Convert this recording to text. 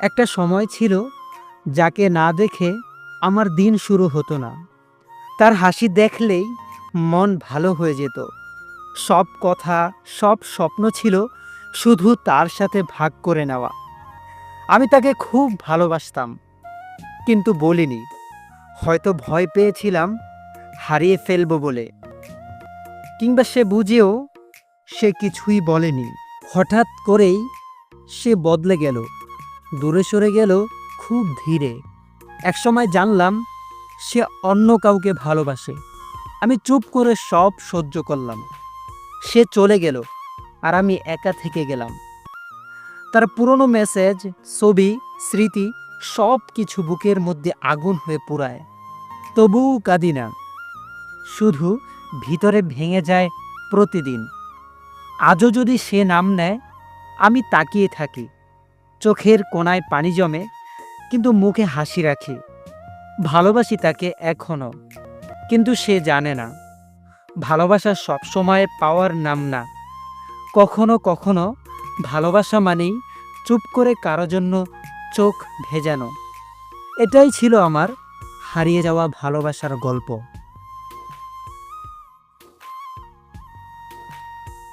একটা সময় ছিল যাকে না দেখে আমার দিন শুরু হতো না। তার হাসি দেখলেই মন ভালো হয়ে যেত। সব কথা, সব স্বপ্ন ছিল শুধু তার সাথে ভাগ করে নেওয়া। আমি তাকে খুব ভালোবাসতাম, কিন্তু বলিনি, হয়তো ভয় পেয়েছিলাম হারিয়ে ফেলব বলে। কিংবা সে বুঝেও সে কিছুই বলেনি। হঠাৎ করেই সে বদলে গেল। দূরে সরে গেল খুব ধীরে। একসময় জানলাম, সে অন্য কাউকে ভালোবাসে। আমি চুপ করে সব সহ্য করলাম। সে চলে গেল আর আমি একা থেকে গেলাম। তার পুরনো মেসেজ, ছবি, স্মৃতি সব কিছু বুকের মধ্যে আগুন হয়ে পুরায় তবুও কাঁদি না। শুধু ভিতরে ভেঙে যায় প্রতিদিন। আজও যদি সে নাম নেয়, আমি তাকিয়ে থাকি। চোখের কোনায় পানি জমে, কিন্তু মুখে হাসি রাখি। ভালোবাসি তাকে এখনও কিন্তু সে জানে না। ভালোবাসা সবসময় পাওয়ার নাম না। কখনো কখনো ভালোবাসা মানেই চুপ করে কারও জন্য চোখ ভেজানো। এটাই ছিল আমার হারিয়ে যাওয়া ভালোবাসার গল্প।